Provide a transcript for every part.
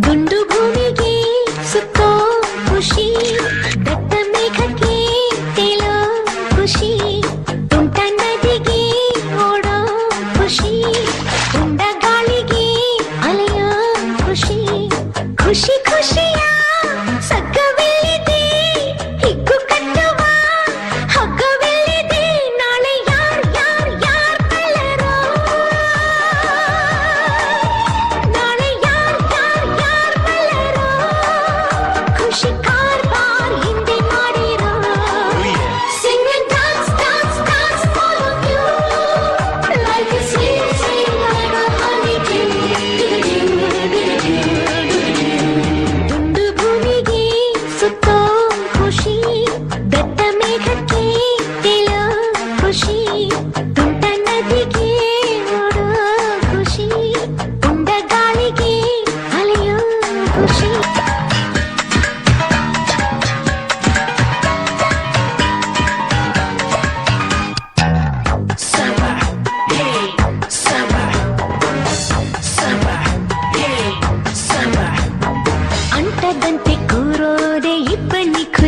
ದುಂಡು ಭೂಮಿಗೆ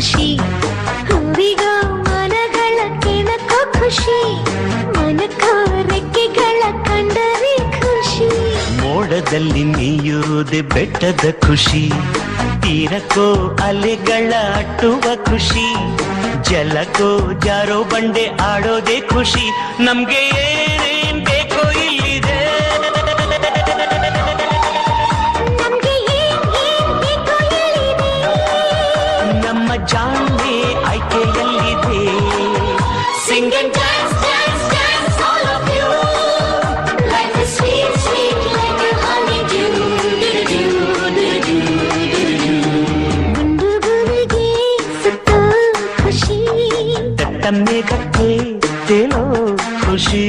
ಖುಷಿ. ಹೂವಿಗೋ ಮನಗಳ ಕೆಣಕೋ ಖುಷಿ. ರೆಕ್ಕೆಗಳ ಕಂಡರೆ ಖುಷಿ. ಮೋಡದಲ್ಲಿ ನೀಯುವುದೇ ಬೆಟ್ಟದ ಖುಷಿ. ತೀರಕ್ಕೋ ಅಲೆಗಳ ಅಟ್ಟುವ ಖುಷಿ. ಜಲಕ್ಕೋ ಜಾರೋ ಬಂಡೆ ಆಡೋದೇ ಖುಷಿ. ನಮ್ಗೆ ಏನೇನ್ ಜಾಣ್ಮೆ ಆಯ್ಕೆಯಲ್ಲಿದೆ Sing and dance, dance, dance, all of you. Life is sweet, sweet like a honeydew. ಗುಂಡು ಗುರುಗೆ ಸುತ್ತೋ ಖುಷಿ ದಟ್ಟ ಮೇಘಕ್ಕೆ ತೇಲೋ ಖುಷಿ